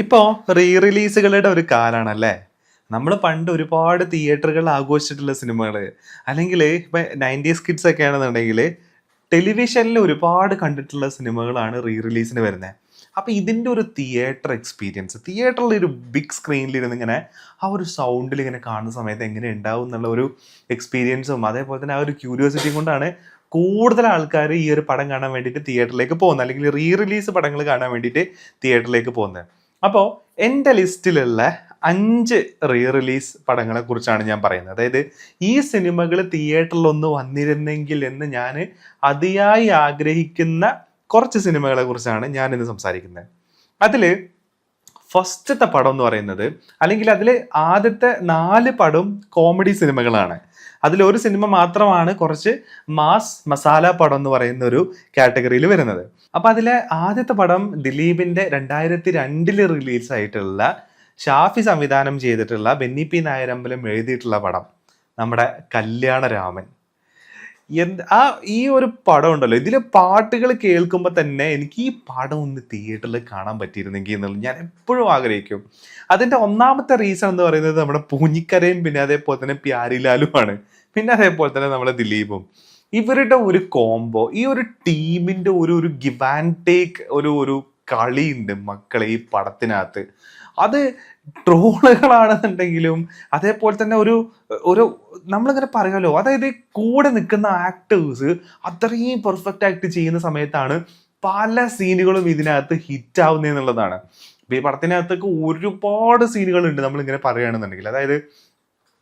ഇപ്പോൾ റീ റിലീസുകളുടെ ഒരു കാലാണല്ലേ? നമ്മൾ പണ്ട് ഒരുപാട് തിയേറ്ററുകൾ ആഘോഷിച്ചിട്ടുള്ള സിനിമകൾ അല്ലെങ്കിൽ ഇപ്പം നയന്റീസ് കിഡ്സ് ഒക്കെ ആണെന്നുണ്ടെങ്കിൽ ടെലിവിഷനിൽ ഒരുപാട് കണ്ടിട്ടുള്ള സിനിമകളാണ് റീ റിലീസിന് വരുന്നത് അപ്പോൾ ഇതിന്റെ ഒരു തിയേറ്റർ എക്സ്പീരിയൻസ് തിയേറ്ററിൽ ഒരു ബിഗ് സ്ക്രീനിൽ ഇരുന്ന് ഇങ്ങനെ ആ ഒരു സൗണ്ടിൽ ഇങ്ങനെ കാണുന്ന സമയത്ത് എങ്ങനെ ഉണ്ടാവും എന്നുള്ള ഒരു എക്സ്പീരിയൻസും അതേപോലെ തന്നെ ആ ഒരു ക്യൂരിയോസിറ്റിയും കൊണ്ടാണ് കൂടുതൽ ആൾക്കാർ ഈ ഒരു പടം കാണാൻ വേണ്ടിയിട്ട് തിയേറ്ററിലേക്ക് പോകുന്നത്. അല്ലെങ്കിൽ റീ റിലീസ് പടങ്ങൾ കാണാൻ വേണ്ടിയിട്ട് തിയേറ്ററിലേക്ക് പോകുന്നത്. അപ്പോൾ എന്റെ ലിസ്റ്റിലുള്ള അഞ്ച് റീ റിലീസ് പടങ്ങളെ കുറിച്ചാണ് ഞാൻ പറയുന്നത്. അതായത് ഈ സിനിമകൾ തിയേറ്ററിൽ ഒന്ന് വന്നിരുന്നെങ്കിൽ എന്ന് ഞാൻ അതിയായി ആഗ്രഹിക്കുന്ന കുറച്ച് സിനിമകളെ കുറിച്ചാണ് ഞാൻ ഇന്ന് സംസാരിക്കുന്നത്. അതിൽ ഫസ്റ്റത്തെ പടം എന്ന് പറയുന്നത് അല്ലെങ്കിൽ അതിൽ ആദ്യത്തെ നാല് പടം കോമഡി സിനിമകളാണ്. അതിലൊരു സിനിമ മാത്രമാണ് കുറച്ച് മാസ് മസാല പടം എന്ന് പറയുന്ന ഒരു കാറ്റഗറിയിൽ വരുന്നത്. അപ്പം അതിലെ ആദ്യത്തെ പടം ദിലീപിന്റെ രണ്ടായിരത്തി രണ്ടിൽ റിലീസായിട്ടുള്ള ഷാഫി സംവിധാനം ചെയ്തിട്ടുള്ള ബെന്നി പി നായരമ്പലം എഴുതിയിട്ടുള്ള പടം. നമ്മുടെ കല്യാണരാമൻ. ആ ഈ ഒരു പടം ഉണ്ടല്ലോ. ഇതിലെ പാട്ടുകൾ കേൾക്കുമ്പോൾ തന്നെ എനിക്ക് ഈ പടം ഒന്ന് തിയേറ്ററിൽ കാണാൻ പറ്റിയിരുന്നെങ്കിൽ എന്നുള്ളത് ഞാൻ എപ്പോഴും ആഗ്രഹിക്കും. അതിന്റെ ഒന്നാമത്തെ റീസൺ എന്ന് പറയുന്നത് നമ്മുടെ പൂഞ്ഞിക്കരയും പിന്നെ അതേപോലെ തന്നെ പ്യാരിലാലുമാണ്. പിന്നെ അതേപോലെ തന്നെ നമ്മുടെ ദിലീപും. ഇവരുടെ ഒരു കോംബോ ഈ ഒരു ടീമിന്റെ ഒരു ഒരു ഗിവ് ആൻഡ് ടേക്ക് ഒരു ഒരു കളിയുണ്ട് മക്കളെ ഈ പടത്തിനകത്ത്. അത് ട്രോളുകളാണെന്നുണ്ടെങ്കിലും അതേപോലെ തന്നെ ഒരു ഒരു നമ്മളിങ്ങനെ പറയുമല്ലോ അതായത് കൂടെ നിൽക്കുന്ന ആക്ടേഴ്സ് അത്രയും പെർഫെക്റ്റ് ആക്ട് ചെയ്യുന്ന സമയത്താണ് പല സീനുകളും ഇതിനകത്ത് ഹിറ്റ് എന്നുള്ളതാണ് ഈ പടത്തിനകത്തൊക്കെ ഒരുപാട് സീനുകൾ ഉണ്ട് നമ്മളിങ്ങനെ പറയുകയാണെന്നുണ്ടെങ്കിൽ. അതായത്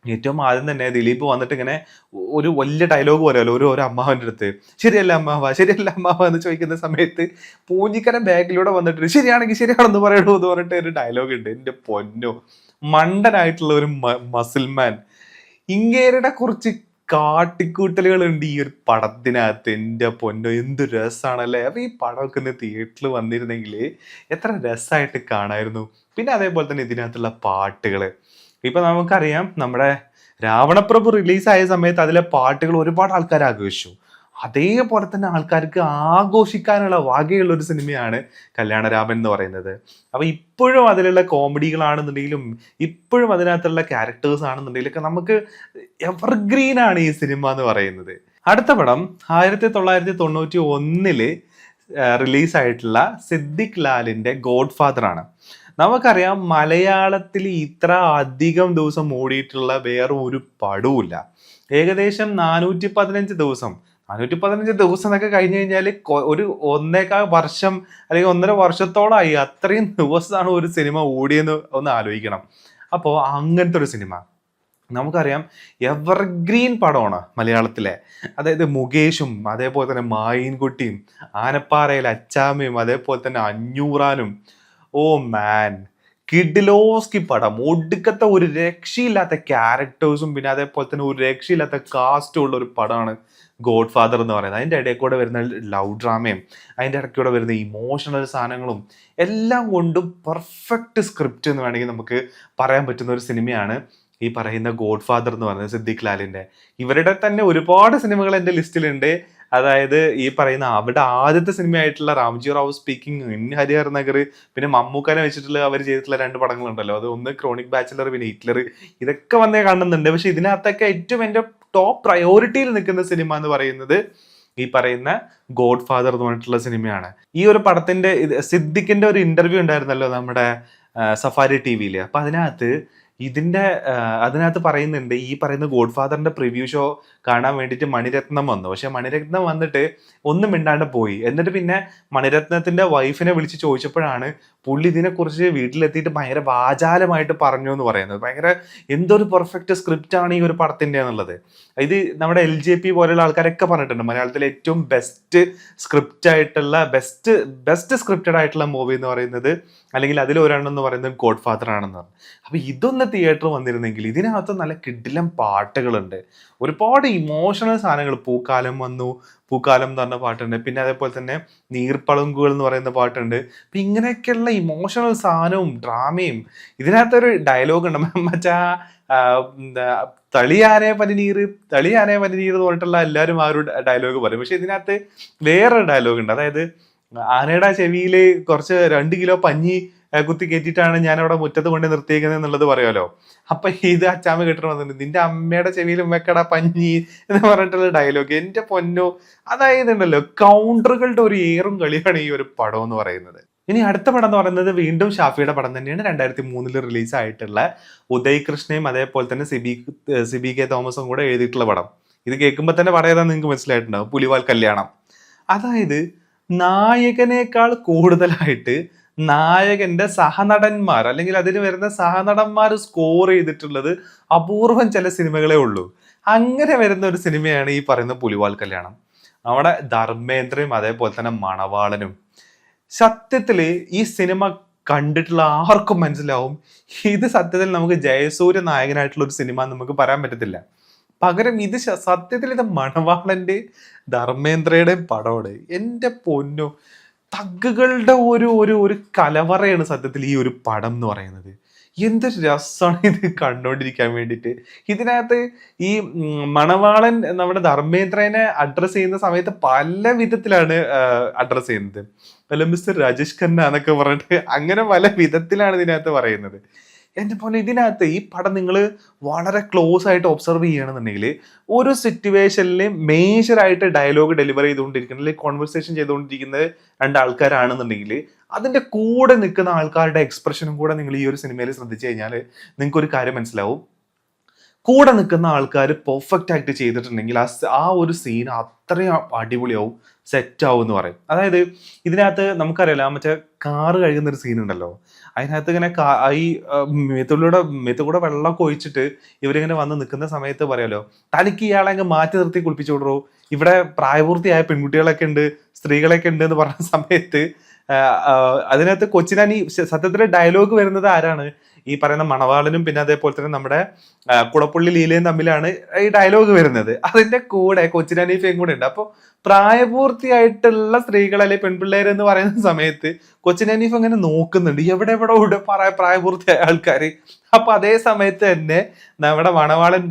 ഏറ്റവും ആദ്യം തന്നെ ദിലീപ് വന്നിട്ട് ഇങ്ങനെ ഒരു വലിയ ഡയലോഗ് പറയുമല്ലോ ഒരു ഒരു അമ്മാവന്റെ അടുത്ത്. ശരിയല്ല അമ്മാവ? ശരിയല്ല അമ്മാവ? എന്ന് ചോദിക്കുന്ന സമയത്ത് പൂഞ്ഞിക്കര ബാഗിലൂടെ വന്നിട്ട് ശരിയാണെങ്കിൽ ശരിയാണെന്ന് പറയണോ? എന്ന് പറഞ്ഞിട്ട് ഒരു ഡയലോഗ് ഉണ്ട്. എന്റെ പൊന്നോ മണ്ടനായിട്ടുള്ള ഒരു മസിൽമാൻ ഇങ്ങേരുടെ കുറച്ച് കാട്ടിക്കൂട്ടലുകൾ ഉണ്ട് ഈ ഒരു പടത്തിനകത്ത്. എന്റെ പൊന്നോ എന്ത് രസമാണല്ലേ അപ്പം ഈ പടമൊക്കെ ഇന്ന് തിയേറ്ററിൽ വന്നിരുന്നെങ്കിൽ എത്ര രസമായിട്ട് കാണായിരുന്നു. പിന്നെ അതേപോലെ തന്നെ ഇതിനകത്തുള്ള പാട്ടുകൾ ഇപ്പൊ നമുക്കറിയാം നമ്മുടെ രാവണപ്രഭു റിലീസായ സമയത്ത് അതിലെ പാട്ടുകൾ ഒരുപാട് ആൾക്കാർ ആഘോഷിച്ചു. അതേപോലെ തന്നെ ആൾക്കാർക്ക് ആഘോഷിക്കാനുള്ള വകയുള്ള ഒരു സിനിമയാണ് കല്യാണരാമൻ എന്ന് പറയുന്നത്. അപ്പൊ ഇപ്പോഴും അതിലുള്ള കോമഡികളാണെന്നുണ്ടെങ്കിലും ഇപ്പോഴും അതിനകത്തുള്ള ക്യാരക്ടേഴ്സ് ആണെന്നുണ്ടെങ്കിലും ഒക്കെ നമുക്ക് എവർഗ്രീൻ ആണ് ഈ സിനിമ എന്ന് പറയുന്നത്. അടുത്ത പടം ആയിരത്തി തൊള്ളായിരത്തി തൊണ്ണൂറ്റി ഒന്നിൽ റിലീസായിട്ടുള്ള സിദ്ദിഖ് ലാലിന്റെ ഗോഡ് ഫാദർ ആണ്. നമുക്കറിയാം മലയാളത്തിൽ ഇത്ര അധികം ദിവസം ഓടിയിട്ടുള്ള വേറെ ഒരു പടവുമില്ല. ഏകദേശം നാനൂറ്റി പതിനഞ്ച് ദിവസം. നാനൂറ്റി പതിനഞ്ച് ദിവസം എന്നൊക്കെ കഴിഞ്ഞു കഴിഞ്ഞാൽ ഒരു ഒന്നേക്കാൾ വർഷം അല്ലെങ്കിൽ ഒന്നര വർഷത്തോളമായി അത്രയും ദിവസമാണ് ഒരു സിനിമ ഓടിയെന്ന് ഒന്ന് ആലോചിക്കണം. അപ്പോൾ അങ്ങനത്തെ ഒരു സിനിമ. നമുക്കറിയാം എവർഗ്രീൻ പടമാണ് മലയാളത്തിലെ. അതായത് മുകേഷും അതേപോലെ തന്നെ മായിൻകുട്ടിയും ആനപ്പാറയിലെ അച്ചാമയും അതേപോലെ തന്നെ അഞ്ഞൂറാനും ഓ മാൻ. കിഡിലോസ്കി പടം. ഒടുക്കത്തെ ഒരു രക്ഷയില്ലാത്ത ക്യാരക്ടേഴ്സും പിന്നെ അതേപോലെ തന്നെ ഒരു രക്ഷയില്ലാത്ത കാസ്റ്റും ഉള്ള ഒരു പടമാണ് ഗോഡ് ഫാദർ എന്ന് പറയുന്നത്. അതിന്റെ ഇടയിൽ കൂടെ വരുന്ന ലവ് ഡ്രാമയും അതിന്റെ ഇടയ്ക്ക് കൂടെ വരുന്ന ഇമോഷണൽ സാധനങ്ങളും എല്ലാം കൊണ്ടും പെർഫെക്റ്റ് സ്ക്രിപ്റ്റ് എന്ന് വേണമെങ്കിൽ നമുക്ക് പറയാൻ പറ്റുന്ന ഒരു സിനിമയാണ് ഈ പറയുന്ന ഗോഡ് ഫാദർ എന്ന് പറയുന്നത് സിദ്ദിഖ് ലാലിന്റെ. ഇവരുടെ തന്നെ ഒരുപാട് സിനിമകൾ എന്റെ ലിസ്റ്റിലുണ്ട്. അതായത് ഈ പറയുന്ന അവിടെ ആദ്യത്തെ സിനിമയായിട്ടുള്ള രാംജി റാവു സ്പീക്കിംഗ് ഇൻ ഹരിഹർ നഗർ പിന്നെ മമ്മൂക്കാനെ വെച്ചിട്ടുള്ള അവർ ചെയ്തിട്ടുള്ള രണ്ട് പടങ്ങളുണ്ടല്ലോ. അത് ഒന്ന് ക്രോണിക് ബാച്ചിലർ പിന്നെ ഹിറ്റ്ലർ ഇതൊക്കെ വന്നേ കാണുന്നുണ്ട്. പക്ഷെ ഇതിനകത്തൊക്കെ ഏറ്റവും എന്റെ ടോപ്പ് പ്രയോറിറ്റിയിൽ നിൽക്കുന്ന സിനിമ എന്ന് പറയുന്നത് ഈ പറയുന്ന ഗോഡ് ഫാദർ എന്ന് പറഞ്ഞിട്ടുള്ള സിനിമയാണ്. ഈ ഒരു പടത്തിന്റെ സിദ്ദിഖിന്റെ ഒരു ഇന്റർവ്യൂ ഉണ്ടായിരുന്നല്ലോ നമ്മുടെ സഫാരി ടി വിയിൽ അപ്പൊ അതിനകത്ത് ഇതിന്റെ അതിനകത്ത് പറയുന്നുണ്ട് ഈ പറയുന്ന ഗോഡ് ഫാദറിന്റെ പ്രിവ്യൂ ഷോ കാണാൻ വേണ്ടിയിട്ട് മണിരത്നം വന്നു. പക്ഷെ മണിരത്നം വന്നിട്ട് ഒന്നും മിണ്ടാണ്ട് പോയി. എന്നിട്ട് പിന്നെ മണിരത്നത്തിന്റെ വൈഫിനെ വിളിച്ച് ചോദിച്ചപ്പോഴാണ് പുള്ളി ഇതിനെക്കുറിച്ച് വീട്ടിലെത്തിയിട്ട് ഭയങ്കര വാചാലമായിട്ട് പറഞ്ഞു എന്ന് പറയുന്നത്. ഭയങ്കര എന്തൊരു പെർഫെക്റ്റ് സ്ക്രിപ്റ്റ് ആണ് ഈ ഒരു പടത്തിന്റെ എന്നുള്ളത്. ഇത് നമ്മുടെ എൽ ജെ പി പോലെയുള്ള ആൾക്കാരൊക്കെ പറഞ്ഞിട്ടുണ്ട് മലയാളത്തിലെ ഏറ്റവും ബെസ്റ്റ് സ്ക്രിപ്റ്റ് ആയിട്ടുള്ള ബെസ്റ്റ് ബെസ്റ്റ് സ്ക്രിപ്റ്റഡ് ആയിട്ടുള്ള മൂവി എന്ന് പറയുന്നത് അല്ലെങ്കിൽ ഒരെണ്ണം എന്ന് പറയുന്നത് ഗോഡ് ഫാദർ ആണെന്ന് പറഞ്ഞു. അപ്പൊ ഇതൊന്ന് തിയേറ്റർ വന്നിരുന്നെങ്കിൽ ഇതിനകത്ത് നല്ല കിഡിലം പാട്ടുകളുണ്ട്. ഒരുപാട് ഇമോഷണൽ സാധനങ്ങൾ. പൂക്കാലം വന്നു പൂക്കാലം എന്ന് പറഞ്ഞ പാട്ടുണ്ട്. പിന്നെ അതേപോലെ തന്നെ നീർപ്പളുങ്കുകൾ എന്ന് പറയുന്ന പാട്ടുണ്ട്. അപ്പം ഇങ്ങനെയൊക്കെയുള്ള ഇമോഷണൽ സാധനവും ഡ്രാമയും ഇതിനകത്തൊരു ഡയലോഗ് ഉണ്ട്. മച്ചാ തളിയാനെ പനിനീർ തളിയാനെ പനിനീർ എന്ന് പറഞ്ഞിട്ടുള്ള എല്ലാവരും ആ ഒരു ഡയലോഗ് പറയും. പക്ഷെ ഇതിനകത്ത് വേറെ ഡയലോഗ് ഉണ്ട്. അതായത് ആനയുടെ ചെവിയിൽ കുറച്ച് രണ്ട് കിലോ പഞ്ഞി കുത്തി കയറ്റിയിട്ടാണ് ഞാൻ അവിടെ മുറ്റത്ത് കൊണ്ട് നിർത്തിയിരിക്കുന്നത് എന്നുള്ളത് പറയുമല്ലോ. അപ്പൊ ഇത് അച്ചാമ്മ കേട്ടിട്ട് വന്നിട്ടുണ്ട്. നിന്റെ അമ്മയുടെ ചെവിയിലും വെക്കട പഞ്ഞി എന്ന് പറഞ്ഞിട്ടുള്ള ഡയലോഗ് എന്റെ പൊന്നോ അതായത് ഉണ്ടല്ലോ കൗണ്ടറുകളുടെ ഒരു ഏറും കളിയാണ് ഈ ഒരു പടം എന്ന് പറയുന്നത്. ഇനി അടുത്ത പടം എന്ന് പറയുന്നത് വീണ്ടും ഷാഫിയുടെ പടം തന്നെയാണ്. രണ്ടായിരത്തി മൂന്നിൽ റിലീസ് ആയിട്ടുള്ള ഉദയ് കൃഷ്ണയും അതേപോലെ തന്നെ സിബി സിബി കെ തോമസും കൂടെ എഴുതിയിട്ടുള്ള പടം. ഇത് കേൾക്കുമ്പോൾ തന്നെ പറയാതാ നിങ്ങൾക്ക് മനസ്സിലായിട്ടുണ്ടാവും. പുലിവാൽ കല്യാണം. അതായത് നായകനേക്കാൾ കൂടുതലായിട്ട് നായകന്റെ സഹനടന്മാർ അല്ലെങ്കിൽ അതിന് വരുന്ന സഹനടന്മാർ സ്കോർ ചെയ്തിട്ടുള്ളത് അപൂർവം ചില സിനിമകളെ ഉള്ളൂ. അങ്ങനെ വരുന്ന ഒരു സിനിമയാണ് ഈ പറയുന്ന പുലിവാൽ കല്യാണം. നമ്മുടെ ധർമ്മേന്ദ്രയും അതേപോലെ തന്നെ മണവാളനും. സത്യത്തിൽ ഈ സിനിമ കണ്ടിട്ടുള്ള ആർക്കും മനസ്സിലാവും. ഇത് സത്യത്തിൽ നമുക്ക് ജയസൂര്യ നായകനായിട്ടുള്ള ഒരു സിനിമ നമുക്ക് പറയാൻ പറ്റത്തില്ല. പകരം ഇത് സത്യത്തിൽ ഇത് മണവാളന്റെ ധർമ്മേന്ദ്രയുടെയും പടമാണ്. എന്റെ പൊന്നു. തഗ്ഗുകളുടെ ഒരു ഒരു ഒരു കലവറയാണ് സത്യത്തിൽ ഈ ഒരു പടം എന്ന് പറയുന്നത്. എന്ത് രസമാണ് ഇത് കണ്ടുകൊണ്ടിരിക്കാൻ വേണ്ടിയിട്ട്. ഇതിനകത്ത് ഈ മണവാളൻ നമ്മുടെ ധർമ്മേന്ദ്രനെ അഡ്രസ്സ് ചെയ്യുന്ന സമയത്ത് പല വിധത്തിലാണ് അഡ്രസ്സ് ചെയ്യുന്നത്. അല്ല മിസ്റ്റർ രാജേഷ് ഖന്ന എന്നൊക്കെ പറഞ്ഞിട്ട് അങ്ങനെ പല വിധത്തിലാണ് ഇതിനകത്ത് പറയുന്നത്. എന്റെ പോലെ ഇതിനകത്ത് ഈ പടം നിങ്ങൾ വളരെ ക്ലോസ് ആയിട്ട് ഒബ്സർവ് ചെയ്യണമെന്നുണ്ടെങ്കിൽ ഒരു സിറ്റുവേഷനിൽ മേജറായിട്ട് ഡയലോഗ് ഡെലിവർ ചെയ്തുകൊണ്ടിരിക്കുന്ന അല്ലെങ്കിൽ കോൺവെർസേഷൻ ചെയ്തുകൊണ്ടിരിക്കുന്ന രണ്ട് ആൾക്കാരാണെന്നുണ്ടെങ്കിൽ അതിന്റെ കൂടെ നിൽക്കുന്ന ആൾക്കാരുടെ എക്സ്പ്രഷനും കൂടെ നിങ്ങൾ ഈ ഒരു സിനിമയിൽ ശ്രദ്ധിച്ചു കഴിഞ്ഞാൽ നിങ്ങൾക്ക് ഒരു കാര്യം മനസ്സിലാവും. കൂടെ നിൽക്കുന്ന ആൾക്കാർ പെർഫെക്റ്റ് ആയിട്ട് ചെയ്തിട്ടുണ്ടെങ്കിൽ ആ ആ ഒരു സീൻ അത്രയും അടിപൊളിയാവും സെറ്റ് ആവും എന്ന് പറയും. അതായത് ഇതിനകത്ത് നമുക്കറിയാലോ മറ്റേ കാറ് കഴുകുന്ന ഒരു സീൻ ഉണ്ടല്ലോ. അതിനകത്ത് ഇങ്ങനെ ഈ മേത്തുള്ളിയുടെ മേത്തുകൂടെ വെള്ളമൊക്കെ ഒഴിച്ചിട്ട് ഇവരിങ്ങനെ വന്ന് നിൽക്കുന്ന സമയത്ത് പറയാലോ തനിക്ക് ഇയാളെ അങ്ങ് മാറ്റി നിർത്തി കുളിപ്പിച്ചു വിടറോ. ഇവിടെ പ്രായപൂർത്തിയായ പെൺകുട്ടികളൊക്കെ ഉണ്ട് സ്ത്രീകളൊക്കെ ഉണ്ട് എന്ന് പറഞ്ഞ സമയത്ത് അതിനകത്ത് കൊച്ചിനാനി സത്യത്തിലെ ഡയലോഗ് വരുന്നത് ആരാണ്? ഈ പറയുന്ന മണവാളനും പിന്നെ അതേപോലെ തന്നെ നമ്മുടെ കുളപ്പുള്ളി ലീലയും തമ്മിലാണ് ഈ ഡയലോഗ് വരുന്നത്. അതിന്റെ കൂടെ കൊച്ചിനനീഫയും കൂടെ ഉണ്ട്. അപ്പോൾ പ്രായപൂർത്തിയായിട്ടുള്ള സ്ത്രീകൾ അല്ലെ പെൺപിള്ളേർ എന്ന് പറയുന്ന സമയത്ത് കൊച്ചിനനീഫ് അങ്ങനെ നോക്കുന്നുണ്ട്. എവിടെ എവിടെ ഇവിടെ പ്രായപൂർത്തിയായ ആൾക്കാർ അപ്പൊ അതേ സമയത്ത് തന്നെ നമ്മുടെ മണവാളൻ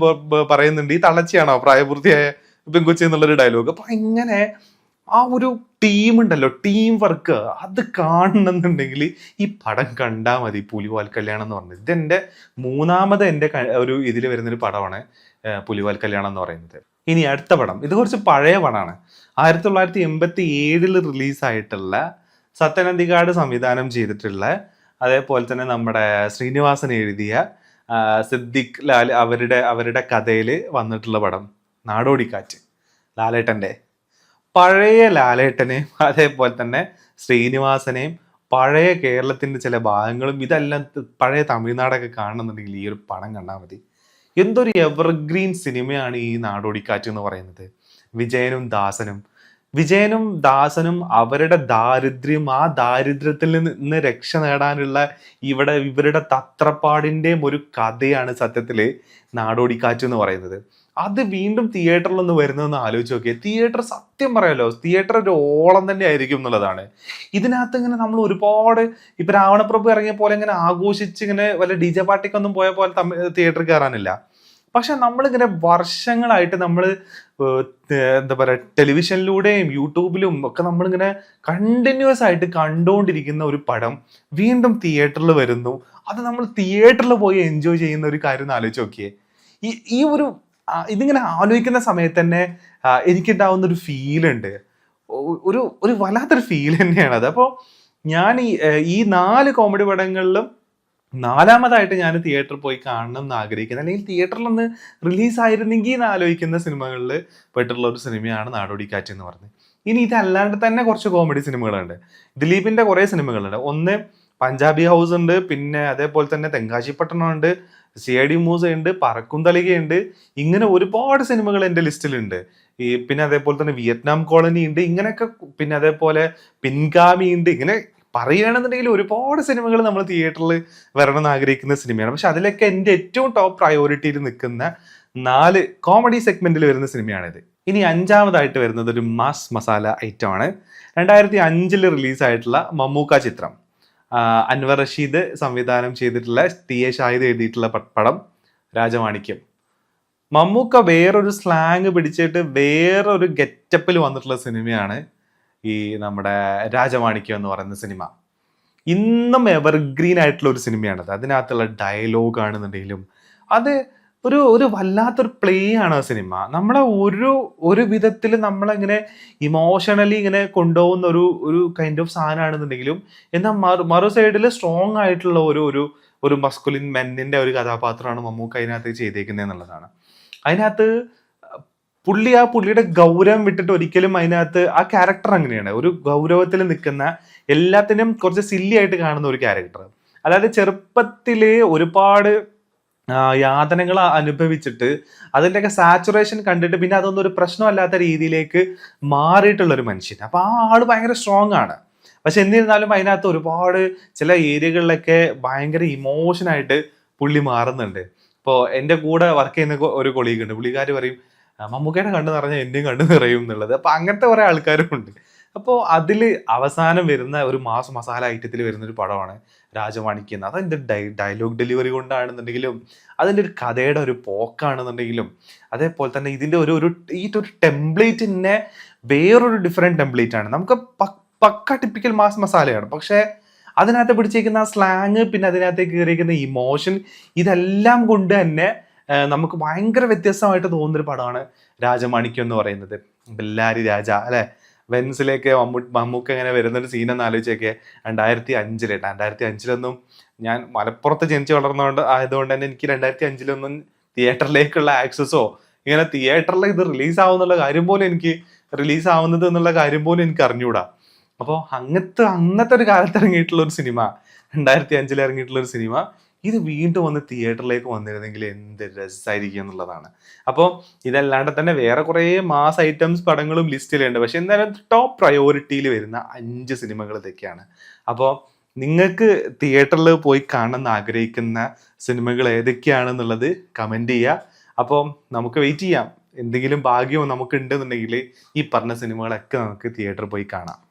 പറയുന്നുണ്ട് ഈ തളച്ചിയാണോ പ്രായപൂർത്തിയായ പെൺകൊച്ചി എന്നുള്ളൊരു ഡയലോഗ് അപ്പൊ ഇങ്ങനെ ആ ഒരു ടീം ഉണ്ടല്ലോ ടീം വർക്ക് അത് കാണണമെന്നുണ്ടെങ്കിൽ ഈ പടം കണ്ടാൽ മതി പുലിവാൽ കല്യാണം എന്ന് പറഞ്ഞത്. ഇതെന്റെ മൂന്നാമത് എന്റെ ഒരു ഇതിൽ വരുന്നൊരു പടമാണ് പുലിവാൽ കല്യാണം എന്ന് പറയുന്നത്. ഇനി അടുത്ത പടം. ഇത് കുറച്ച് പഴയ പടമാണ് ആയിരത്തി തൊള്ളായിരത്തി എൺപത്തി ഏഴിൽ റിലീസായിട്ടുള്ള സത്യനന്ദികാട് സംവിധാനം ചെയ്തിട്ടുള്ള അതേപോലെ തന്നെ നമ്മുടെ ശ്രീനിവാസൻ എഴുതിയ സിദ്ദിഖ് ലാൽ അവരുടെ അവരുടെ കഥയിൽ വന്നിട്ടുള്ള പടം നാടോടിക്കാറ്റ് ലാലേട്ടന്റെ. പഴയ ലാലേട്ടനെയും അതേപോലെ തന്നെ ശ്രീനിവാസനെയും പഴയ കേരളത്തിന്റെ ചില ഭാഗങ്ങളും ഇതെല്ലാം പഴയ തമിഴ്നാടൊക്കെ കാണണമെന്നുണ്ടെങ്കിൽ ഈ ഒരു പടം കണ്ടാൽ മതി. എന്തൊരു എവർഗ്രീൻ സിനിമയാണ് ഈ നാടോടിക്കാറ്റ് എന്ന് പറയുന്നത്. വിജയനും ദാസനും. വിജയനും ദാസനും അവരുടെ ദാരിദ്ര്യം ആ ദാരിദ്ര്യത്തിൽ നിന്ന് രക്ഷ നേടാനുള്ള ഇവിടെ ഇവരുടെ തത്രപ്പാടിന്റെയും ഒരു കഥയാണ് സത്യത്തിൽ നാടോടിക്കാറ്റ് എന്ന് പറയുന്നത്. അത് വീണ്ടും തിയേറ്ററിൽ ഒന്ന് വരുന്നതെന്ന് ആലോചിച്ച് നോക്കിയാൽ തിയേറ്റർ സത്യം പറയാലോ തിയേറ്റർ ഒരു ഓളം തന്നെ ആയിരിക്കും എന്നുള്ളതാണ്. ഇതിനകത്ത് ഇങ്ങനെ നമ്മൾ ഒരുപാട് ഇപ്പൊ രാവണപ്രഭു ഇറങ്ങിയ പോലെ ഇങ്ങനെ ആഘോഷിച്ച് ഇങ്ങനെ വല്ല ഡി ജെ പാർട്ടിക്കൊന്നും പോയ പോലെ തിയേറ്ററിൽ കയറാനില്ല പക്ഷെ നമ്മളിങ്ങനെ വർഷങ്ങളായിട്ട് നമ്മൾ എന്താ പറയുക ടെലിവിഷനിലൂടെയും യൂട്യൂബിലും ഒക്കെ നമ്മളിങ്ങനെ കണ്ടിന്യൂസ് ആയിട്ട് കണ്ടുകൊണ്ടിരിക്കുന്ന ഒരു പടം വീണ്ടും തിയേറ്ററിൽ വരുന്നു. അത് നമ്മൾ തിയേറ്ററിൽ പോയി എൻജോയ് ചെയ്യുന്ന ഒരു കാര്യം ആലോചിച്ച് നോക്കിയേ. ഈ ഈ ഒരു ഇതിങ്ങനെ ആലോചിക്കുന്ന സമയത്ത് തന്നെ എനിക്കുണ്ടാവുന്ന ഒരു ഫീൽ ഉണ്ട്. ഒരു ഒരു വല്ലാത്തൊരു ഫീൽ തന്നെയാണ് അത്. അപ്പോൾ ഞാൻ ഈ ഈ നാല് കോമഡി പടങ്ങളിലും നാലാമതായിട്ട് ഞാൻ തിയേറ്ററിൽ പോയി കാണണം എന്ന് ആഗ്രഹിക്കുന്നത് അല്ലെങ്കിൽ തിയേറ്ററിൽ ഒന്ന് റിലീസായിരുന്നെങ്കിൽ എന്ന് ആലോചിക്കുന്ന സിനിമകളിൽ പെട്ടിട്ടുള്ള ഒരു സിനിമയാണ് നാടോടിക്കാറ്റ് എന്ന് പറഞ്ഞത് ഇനി ഇതല്ലാണ്ട് തന്നെ കുറച്ച് കോമഡി സിനിമകളുണ്ട്. ദിലീപിന്റെ കുറേ സിനിമകളുണ്ട്. ഒന്ന് പഞ്ചാബി ഹൗസ് ഉണ്ട് പിന്നെ അതേപോലെ തന്നെ തെങ്കാശി പട്ടണം ഉണ്ട് സി ഐ ഡി മൂസ ഉണ്ട് പറക്കും തളികയുണ്ട് ഇങ്ങനെ ഒരുപാട് സിനിമകൾ എന്റെ ലിസ്റ്റിലുണ്ട്. ഈ പിന്നെ അതേപോലെ തന്നെ വിയറ്റ്നാം കോളനി ഉണ്ട് ഇങ്ങനെയൊക്കെ പിന്നെ അതേപോലെ പിൻഗാമി ഉണ്ട് ഇങ്ങനെ പറയുകയാണെന്നുണ്ടെങ്കിൽ ഒരുപാട് സിനിമകൾ നമ്മൾ തിയേറ്ററിൽ വരണം എന്ന് ആഗ്രഹിക്കുന്ന സിനിമയാണ്. പക്ഷെ അതിലൊക്കെ എന്റെ ഏറ്റവും ടോപ്പ് പ്രയോറിറ്റിയിൽ നിൽക്കുന്ന നാല് കോമഡി സെഗ്മെന്റിൽ വരുന്ന സിനിമയാണിത്. ഇനി അഞ്ചാമതായിട്ട് വരുന്നത് ഒരു മാസ് മസാല ഐറ്റമാണ് രണ്ടായിരത്തി അഞ്ചിൽ റിലീസായിട്ടുള്ള മമ്മൂക്ക ചിത്രം. അൻവർ റഷീദ് സംവിധാനം ചെയ്തിട്ടുള്ള ടി എ ഷാഹിദ് എഴുതിയിട്ടുള്ള പടം രാജമാണിക്യം മമ്മൂക്ക വേറൊരു സ്ലാങ് പിടിച്ചിട്ട് വേറൊരു ഗെറ്റപ്പിൽ വന്നിട്ടുള്ള സിനിമയാണ് ഈ നമ്മുടെ രാജമാണിക്യം എന്ന് പറയുന്ന സിനിമ. ഇന്നും എവർഗ്രീൻ ആയിട്ടുള്ള ഒരു സിനിമയാണത്. അതിനകത്തുള്ള ഡയലോഗ് ആണെന്നുണ്ടെങ്കിലും അത് ഒരു ഒരു വല്ലാത്തൊരു പ്ലേ ആണ് ആ സിനിമ. നമ്മളെ ഒരു ഒരു വിധത്തിൽ നമ്മളിങ്ങനെ ഇമോഷണലി ഇങ്ങനെ കൊണ്ടുപോകുന്ന ഒരു ഒരു കൈൻഡ് ഓഫ് സാധനമാണെന്നുണ്ടെങ്കിലും എന്നാൽ മറു മറു സൈഡിൽ സ്ട്രോങ് ആയിട്ടുള്ള ഒരു ഒരു ഒരു മസ്കുലിൻ മെന്നിന്റെ ഒരു കഥാപാത്രമാണ് മമ്മൂക്ക അതിനകത്ത് ചെയ്തേക്കുന്നത് എന്നുള്ളതാണ്. അതിനകത്ത് പുള്ളി ആ പുള്ളിയുടെ ഗൗരവം വിട്ടിട്ട് ഒരിക്കലും അതിനകത്ത് ആ ക്യാരക്ടർ അങ്ങനെയാണ്. ഒരു ഗൗരവത്തിൽ നിൽക്കുന്ന എല്ലാത്തിനും കുറച്ച് സില്ലി ആയിട്ട് കാണുന്ന ഒരു ക്യാരക്ടർ അതായത് ചെറുപ്പത്തിലെ ഒരുപാട് യാതനകൾ അനുഭവിച്ചിട്ട് അതിന്റെയൊക്കെ സാച്ചുറേഷൻ കണ്ടിട്ട് പിന്നെ അതൊന്നും ഒരു പ്രശ്നമല്ലാത്ത രീതിയിലേക്ക് മാറിയിട്ടുള്ള ഒരു മനുഷ്യൻ. അപ്പോൾ ആ ആൾ ഭയങ്കര സ്ട്രോങ് ആണ്. പക്ഷെ എന്നിരുന്നാലും അതിനകത്ത് ഒരുപാട് ചില ഏരിയകളിലൊക്കെ ഭയങ്കര ഇമോഷനായിട്ട് പുള്ളി മാറുന്നുണ്ട്. ഇപ്പോൾ എന്റെ കൂടെ വർക്ക് ചെയ്യുന്ന ഒരു കൊളീഗ് ഉണ്ട്. പുള്ളിക്കാർ പറയും മമ്മൂക്കേടെ കണ്ടു കണ്ണ് നിറഞ്ഞാൽ എന്നെയും കണ്ടു നിറയും എന്നുള്ളത്. അപ്പോൾ അങ്ങനത്തെ കുറേ ആൾക്കാരും ഉണ്ട്. അപ്പോൾ അതിൽ അവസാനം വരുന്ന ഒരു മാസ് മസാല ഐറ്റത്തിൽ വരുന്ന ഒരു പടമാണ്. രാജമാണിക്യം അതെന്റെ ഡൈ ഡയലോഗ് ഡെലിവറി കൊണ്ടാണെന്നുണ്ടെങ്കിലും അതിന്റെ ഒരു കഥയുടെ ഒരു പോക്കാണെന്നുണ്ടെങ്കിലും അതേപോലെ തന്നെ ഇതിന്റെ ഒരു ഒരു ഈ ഒരു ടെംപ്ലേറ്റിനെ വേറൊരു ഡിഫറെന്റ് ടെംപ്ലേറ്റ് ആണ്. നമുക്ക് പക്ക ടിപ്പിക്കൽ മാസ് മസാലയാണ്. പക്ഷേ അതിനകത്ത് പിടിച്ചേക്കുന്ന ആ സ്ലാങ് പിന്നെ അതിനകത്തേക്ക് കയറിയിരിക്കുന്ന ഇമോഷൻ ഇതെല്ലാം കൊണ്ട് തന്നെ നമുക്ക് ഭയങ്കര വ്യത്യസ്തമായിട്ട് തോന്നുന്നൊരു പടമാണ് രാജമാണിക്യം എന്ന് പറയുന്നത്. ബെല്ലാരി രാജ അല്ലെ? വെൻസിലേക്ക് മമ്മൂ അങ്ങനെ വരുന്നൊരു സീനെന്ന് ആലോചിച്ചൊക്കെ. രണ്ടായിരത്തി അഞ്ചിൽ രണ്ടായിരത്തി അഞ്ചിലൊന്നും ഞാൻ മലപ്പുറത്ത് ജനിച്ച് വളർന്നതുകൊണ്ട് ആയതുകൊണ്ട് തന്നെ എനിക്ക് രണ്ടായിരത്തി അഞ്ചിലൊന്നും തിയേറ്ററിലേക്കുള്ള ആക്സസോ ഇങ്ങനെ തിയേറ്ററിൽ ഇത് റിലീസ് ആവുന്നുള്ള കാര്യം പോലും എനിക്ക് റിലീസ് ആവുന്നത് എന്നുള്ള കാര്യം പോലും എനിക്ക് അറിഞ്ഞുകൂടാ അപ്പോൾ അങ്ങനത്തെ അന്നത്തെ ഒരു കാലത്ത് ഇറങ്ങിയിട്ടുള്ള ഒരു സിനിമ രണ്ടായിരത്തി അഞ്ചിൽ ഇറങ്ങിയിട്ടുള്ള ഒരു സിനിമ ഇത് വീണ്ടും വന്ന് തിയേറ്ററിലേക്ക് വന്നിരുന്നെങ്കിൽ എന്ത് രസമായിരിക്കും എന്നുള്ളതാണ്. അപ്പോൾ ഇതല്ലാണ്ട് തന്നെ വേറെ കുറേ മാസ് ഐറ്റംസ് പടങ്ങളും ലിസ്റ്റിലുണ്ട്. പക്ഷെ എന്തായാലും ടോപ്പ് പ്രയോറിറ്റിയിൽ വരുന്ന അഞ്ച് സിനിമകൾ ഇതൊക്കെയാണ്. അപ്പോൾ നിങ്ങൾക്ക് തിയേറ്ററിൽ പോയി കാണണമെന്ന് ആഗ്രഹിക്കുന്ന സിനിമകൾ ഏതൊക്കെയാണെന്നുള്ളത് കമന്റ് ചെയ്യുക. അപ്പോൾ നമുക്ക് വെയിറ്റ് ചെയ്യാം. എന്തെങ്കിലും ഭാഗ്യമോ നമുക്ക് ഉണ്ടെന്നുണ്ടെങ്കിൽ ഈ പറഞ്ഞ സിനിമകളൊക്കെ നമുക്ക് തിയേറ്ററിൽ പോയി കാണാം.